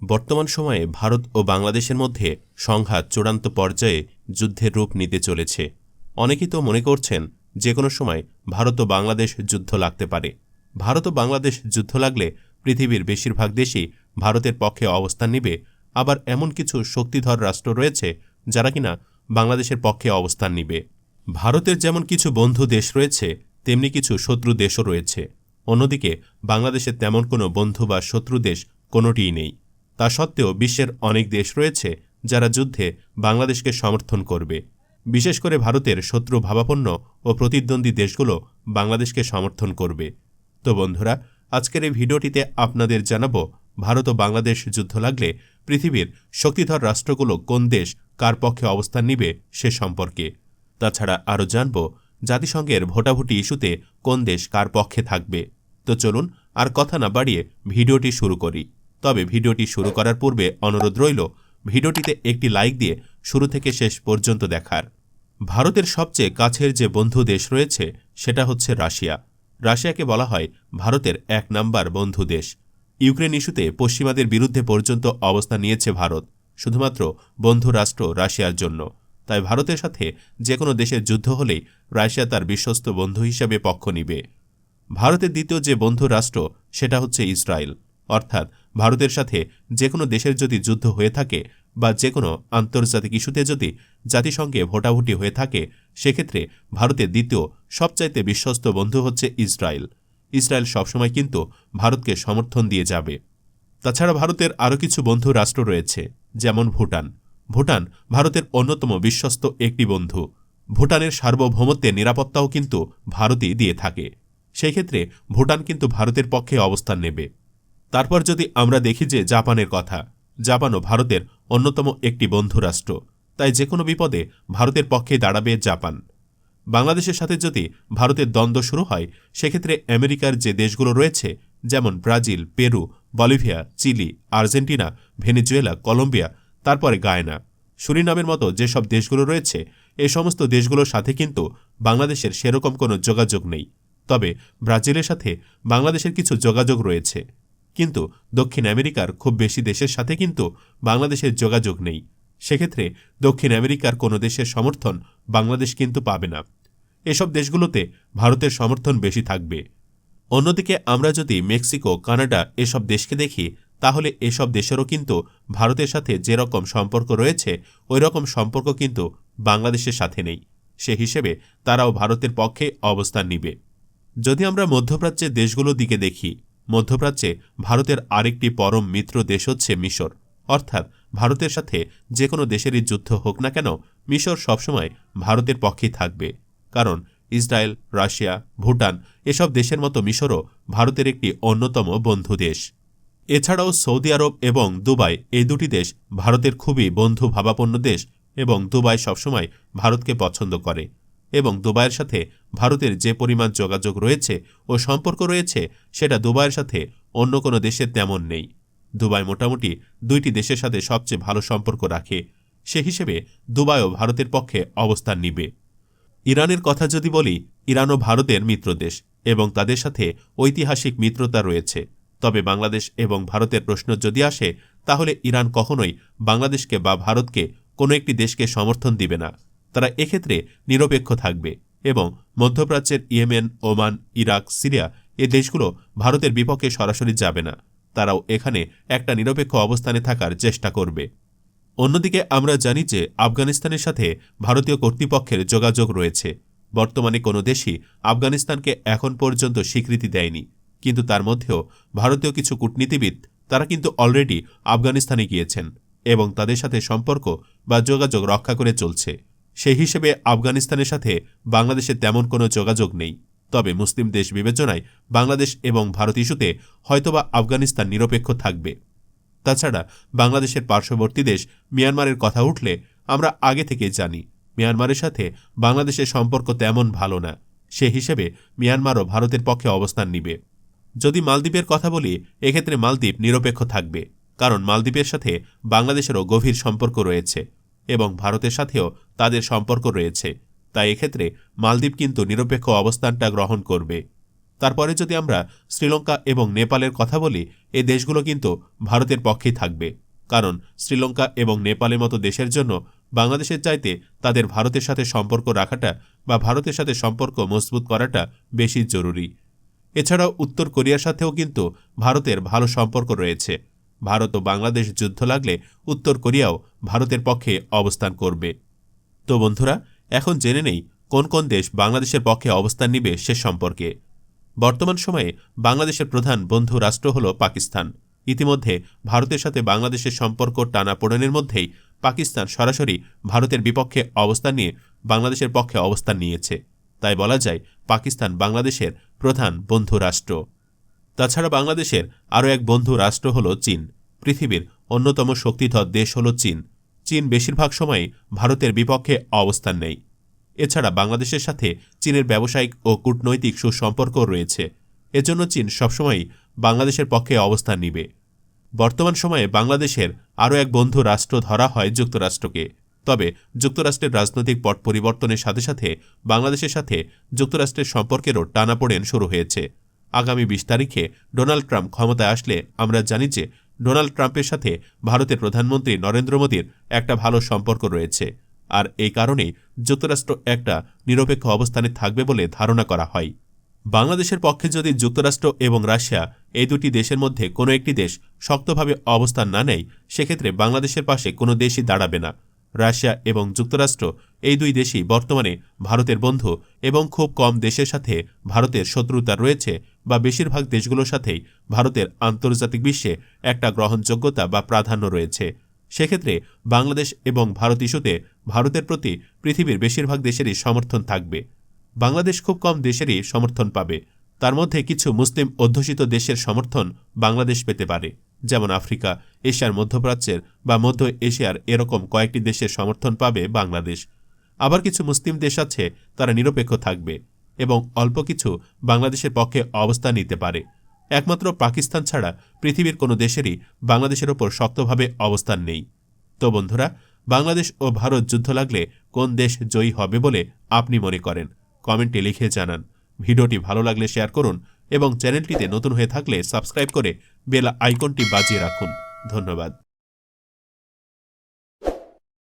বর্তমান সময়ে ভারত ও বাংলাদেশের মধ্যে সংঘাত চূড়ান্ত পর্যায়ে যুদ্ধের রূপ নিতে চলেছে। অনেকেই তো মনে করছেন যে কোনো সময় ভারত ও বাংলাদেশ যুদ্ধ লাগতে পারে। ভারত ও বাংলাদেশ যুদ্ধ লাগলে পৃথিবীর বেশিরভাগ দেশই ভারতের পক্ষে অবস্থান নিবে। আবার এমন কিছু শক্তিধর রাষ্ট্র রয়েছে যারা কিনা বাংলাদেশের পক্ষে অবস্থান নিবে। ভারতের যেমন কিছু বন্ধু দেশ রয়েছে, তেমনি কিছু শত্রু দেশও রয়েছে। অন্যদিকে বাংলাদেশের তেমন কোনো বন্ধু বা শত্রু দেশ কোনোটিই নেই। তা সত্ত্বেও বিশ্বের অনেক দেশ রয়েছে যারা যুদ্ধে বাংলাদেশকে সমর্থন করবে। বিশেষ করে ভারতের শত্রু ভাবাপন্ন ও প্রতিদ্বন্দ্বী দেশগুলো বাংলাদেশকে সমর্থন করবে। তো বন্ধুরা, আজকের এই ভিডিওটিতে আপনাদের জানাব, ভারত ও বাংলাদেশ যুদ্ধ লাগলে পৃথিবীর শক্তিধর রাষ্ট্রগুলো কোন দেশ কার পক্ষে অবস্থান নিবে সে সম্পর্কে। তাছাড়া আরও জানব, জাতিসংঘের ভোটাভুটি ইস্যুতে কোন দেশ কার পক্ষে থাকবে। তো চলুন আর কথা না বাড়িয়ে ভিডিওটি শুরু করি। তবে ভিডিওটি শুরু করার পূর্বে অনুরোধ রইল, ভিডিওটিতে একটি লাইক দিয়ে শুরু থেকে শেষ পর্যন্ত দেখার। ভারতের সবচেয়ে কাছের যে বন্ধু দেশ রয়েছে, সেটা হচ্ছে রাশিয়া। রাশিয়াকে বলা হয় ভারতের এক নাম্বার বন্ধু দেশ। ইউক্রেন ইস্যুতে পশ্চিমাদের বিরুদ্ধে পর্যন্ত অবস্থান নিয়েছে ভারত, শুধুমাত্র বন্ধু রাষ্ট্র রাশিয়ার জন্য। তাই ভারতের সাথে যে কোনো দেশের যুদ্ধ হলেই রাশিয়া তার বিশ্বস্ত বন্ধু হিসাবে পক্ষ নিবে। ভারতের দ্বিতীয় যে বন্ধু রাষ্ট্র, সেটা হচ্ছে ইসরায়েল। অর্থাৎ ভারতের সাথে যে কোনো দেশের যদি যুদ্ধ হয়ে থাকে বা যে কোনো আন্তর্জাতিক ইস্যুতে যদি জাতিসংঘে ভোটাভুটি হয়ে থাকে, সেক্ষেত্রে ভারতের দ্বিতীয় সবচাইতে বিশ্বস্ত বন্ধু হচ্ছে ইসরায়েল। ইসরায়েল সবসময় কিন্তু ভারতকে সমর্থন দিয়ে যাবে। তাছাড়া ভারতের আরও কিছু বন্ধু রাষ্ট্র রয়েছে, যেমন ভুটান। ভুটান ভারতের অন্যতম বিশ্বস্ত একটি বন্ধু। ভুটানের সার্বভৌমত্বের নিরাপত্তাও কিন্তু ভারতই দিয়ে থাকে। সেই ক্ষেত্রে ভুটান কিন্তু ভারতের পক্ষে অবস্থান নেবে। তারপর যদি আমরা দেখি যে জাপানের কথা জাপানও ভারতের অন্যতম একটি বন্ধু রাষ্ট্র, তাই যে কোনো বিপদে ভারতের পক্ষে দাঁড়াবে জাপান। বাংলাদেশের সাথে যদি ভারতের দ্বন্দ্ব শুরু হয়, সেক্ষেত্রে আমেরিকার যে দেশগুলো রয়েছে, যেমন Brazil, Peru, Bolivia, Chile, Argentina, Venezuela, Colombia, তারপরে গায়না, সুরিনামের মতো যেসব দেশগুলো রয়েছে, এ সমস্ত দেশগুলোর সাথে কিন্তু বাংলাদেশের সেরকম কোনো যোগাযোগ নেই। তবে ব্রাজিলের সাথে বাংলাদেশের কিছু যোগাযোগ রয়েছে। কিন্তু দক্ষিণ আমেরিকার খুব বেশি দেশের সাথে কিন্তু বাংলাদেশের যোগাযোগ নেই। সেক্ষেত্রে দক্ষিণ আমেরিকার কোনো দেশের সমর্থন বাংলাদেশ কিন্তু পাবে না। এসব দেশগুলোতে ভারতের সমর্থন বেশি থাকবে। অন্যদিকে আমরা যদি মেক্সিকো, কানাডা এসব দেশকে দেখি, তাহলে এসব দেশেরও কিন্তু ভারতের সাথে যে রকম সম্পর্ক রয়েছে, ওই রকম সম্পর্ক কিন্তু বাংলাদেশের সাথে নেই। সে হিসেবে তারাও ভারতের পক্ষে অবস্থান নিবে। যদি আমরা মধ্যপ্রাচ্যের দেশগুলোর দিকে দেখি মধ্যপ্রাচ্যে ভারতের আরেকটি পরম মিত্র দেশ হচ্ছে মিশর। অর্থাৎ ভারতের সাথে যে কোনো দেশেরই যুদ্ধ হোক না কেন, মিশর সবসময় ভারতের পক্ষেই থাকবে। কারণ ইসরায়েল, রাশিয়া, ভুটান এসব দেশের মতো মিশরও ভারতের একটি অন্যতম বন্ধু দেশ। এছাড়াও সৌদি আরব এবং দুবাই এই দুটি দেশ ভারতের খুবই বন্ধু ভাবাপন্ন দেশ এবং দুবাই সবসময় ভারতকে পছন্দ করে। এবং দুবাইয়ের সাথে ভারতের যে পরিমাণ যোগাযোগ রয়েছে ও সম্পর্ক রয়েছে, সেটা দুবাইয়ের সাথে অন্য কোনো দেশের তেমন নেই। দুবাই মোটামুটি দুইটি দেশের সাথে সবচেয়ে ভালো সম্পর্ক রাখে। সে হিসেবে দুবাইও ভারতের পক্ষে অবস্থান নিবে। ইরানের কথা যদি বলি ইরানও ভারতের মিত্রদেশ এবং তাদের সাথে ঐতিহাসিক মিত্রতা রয়েছে। তবে বাংলাদেশ এবং ভারতের প্রশ্ন যদি আসে, তাহলে ইরান কখনোই বাংলাদেশকে বা ভারতকে কোনো একটি দেশকে সমর্থন দিবে না। তারা এক্ষেত্রে নিরপেক্ষ থাকবে এবং মধ্যপ্রাচ্যের ইয়েমেন, ওমান, ইরাক, সিরিয়া এ দেশগুলো ভারতের বিপক্ষে সরাসরি যাবে না। তারাও এখানে একটা নিরপেক্ষ অবস্থানে থাকার চেষ্টা করবে। অন্যদিকে আমরা জানি যে আফগানিস্তানের সাথে ভারতীয় কর্তৃপক্ষের যোগাযোগ রয়েছে। বর্তমানে কোনো দেশই আফগানিস্তানকে এখন পর্যন্ত স্বীকৃতি দেয়নি। কিন্তু তার মধ্যেও ভারতীয় কিছু কূটনীতিবিদ তারা কিন্তু অলরেডি আফগানিস্তানে গিয়েছেন এবং তাদের সাথে সম্পর্ক বা যোগাযোগ রক্ষা করে চলছে। সেই হিসেবে আফগানিস্তানের সাথে বাংলাদেশের তেমন কোনো যোগাযোগ নেই। তবে মুসলিম দেশ বিবেচনায় বাংলাদেশ এবং ভারত ইস্যুতে হয়তোবা আফগানিস্তান নিরপেক্ষ থাকবে। তাছাড়া বাংলাদেশের পার্শ্ববর্তী দেশ মিয়ানমারের কথা উঠলে আমরা আগে থেকে জানি, মিয়ানমারের সাথে বাংলাদেশের সম্পর্ক তেমন ভালো না। সে হিসেবে মিয়ানমারও ভারতের পক্ষে অবস্থান নিবে। যদি মালদ্বীপের কথা বলি, এক্ষেত্রে মালদ্বীপ নিরপেক্ষ থাকবে, কারণ মালদ্বীপের সাথে বাংলাদেশেরও গভীর সম্পর্ক রয়েছে। এবং ভারতের সাথেও তাদের সম্পর্ক রয়েছে। তাই এক্ষেত্রে মালদ্বীপ কিন্তু নিরপেক্ষ অবস্থানটা গ্রহণ করবে। তারপরে যদি আমরা শ্রীলঙ্কা এবং নেপালের কথা বলি, এ দেশগুলো কিন্তু ভারতের পক্ষেই থাকবে। কারণ শ্রীলঙ্কা এবং নেপালের মতো দেশের জন্য বাংলাদেশের চাইতে তাদের ভারতের সাথে সম্পর্ক রাখাটা বা ভারতের সাথে সম্পর্ক মজবুত করাটা বেশি জরুরি। এছাড়াও উত্তর কোরিয়ার সাথেও কিন্তু ভারতের ভালো সম্পর্ক রয়েছে। ভারত ও বাংলাদেশ যুদ্ধ লাগলে উত্তর কোরিয়াও ভারতের পক্ষে অবস্থান করবে। তো বন্ধুরা, এখন জেনে নেই কোন কোন দেশ বাংলাদেশের পক্ষে অবস্থান নিবে সে সম্পর্কে। বর্তমান সময়ে বাংলাদেশের প্রধান বন্ধু রাষ্ট্র হল পাকিস্তান। ইতিমধ্যে ভারতের সাথে বাংলাদেশের সম্পর্ক টানাপোড়েনের মধ্যেই পাকিস্তান সরাসরি ভারতের বিপক্ষে অবস্থান নিয়ে বাংলাদেশের পক্ষে অবস্থান নিয়েছে। তাই বলা যায় পাকিস্তান বাংলাদেশের প্রধান বন্ধু রাষ্ট্র। তাছাড়া বাংলাদেশের আরও এক বন্ধু রাষ্ট্র হল চীন। পৃথিবীর অন্যতম শক্তিধর দেশ হল চীন। চীন বেশিরভাগ সময়ে ভারতের বিপক্ষে অবস্থান নেয় এছাড়া বাংলাদেশের সাথে চীনের ব্যবসায়িক ও কূটনৈতিক সুসম্পর্ক রয়েছে। এজন্য চীন সবসময়ই বাংলাদেশের পক্ষে অবস্থান নিবে। বর্তমান সময়ে বাংলাদেশের আরও এক বন্ধু রাষ্ট্র ধরা হয় যুক্তরাষ্ট্রকে। তবে যুক্তরাষ্ট্রের রাজনৈতিক পট পরিবর্তনের সাথে সাথে বাংলাদেশের সাথে যুক্তরাষ্ট্রের সম্পর্কেরও টানাপোড়েন শুরু হয়েছে। আগামী বিশ তারিখে ডোনাল্ড ট্রাম্প ক্ষমতায় আসলে আমরা জানি যে ডোনাল্ড ট্রাম্পের সাথে ভারতের প্রধানমন্ত্রী নরেন্দ্র মোদীর একটা ভালো সম্পর্ক রয়েছে। আর এই কারণেই যুক্তরাষ্ট্র একটা নিরপেক্ষ অবস্থানে থাকবে বলে ধারণা করা হয়। বাংলাদেশের পক্ষে যদি যুক্তরাষ্ট্র এবং রাশিয়া এই দুটি দেশের মধ্যে কোনো একটি দেশ শক্তভাবে অবস্থান না নেয়, সেক্ষেত্রে বাংলাদেশের পাশে কোনো দেশই দাঁড়াবে না। রাশিয়া এবং যুক্তরাষ্ট্র এই দুই দেশই বর্তমানে ভারতের বন্ধু এবং খুব কম দেশের সাথে ভারতের শত্রুতা রয়েছে বা বেশিরভাগ দেশগুলোর সাথেই ভারতের আন্তর্জাতিক বিশ্বে একটা গ্রহণযোগ্যতা বা প্রাধান্য রয়েছে। সেক্ষেত্রে বাংলাদেশ এবং ভারত ইস্যুতে ভারতের প্রতি পৃথিবীর বেশিরভাগ দেশেরই সমর্থন থাকবে। বাংলাদেশ খুব কম দেশেরই সমর্থন পাবে। তার মধ্যে কিছু মুসলিম অধ্যুষিত দেশের সমর্থন বাংলাদেশ পেতে পারে। যেমন আফ্রিকা, এশিয়ার মধ্যপ্রাচ্যের বা মধ্য এশিয়ার এরকম কয়েকটি দেশের সমর্থন পাবে বাংলাদেশ। আবার কিছু মুসলিম দেশ আছে, তারা নিরপেক্ষ থাকবে এবং অল্প কিছু বাংলাদেশের পক্ষে অবস্থান নিতে পারে। একমাত্র পাকিস্তান ছাড়া পৃথিবীর কোনো দেশেরই বাংলাদেশের ওপর শক্তভাবে অবস্থান নেই। তো বন্ধুরা, বাংলাদেশ ও ভারত যুদ্ধ লাগলে কোন দেশ জয়ী হবে বলে আপনি মনে করেন? কমেন্টে লিখে জানান। ভিডিওটি ভালো লাগলে শেয়ার করুন এবং চ্যানেলটিতে নতুন হয়ে থাকলে সাবস্ক্রাইব করে বেলা আইকনটি বাজিয়ে রাখুন। ধন্যবাদ।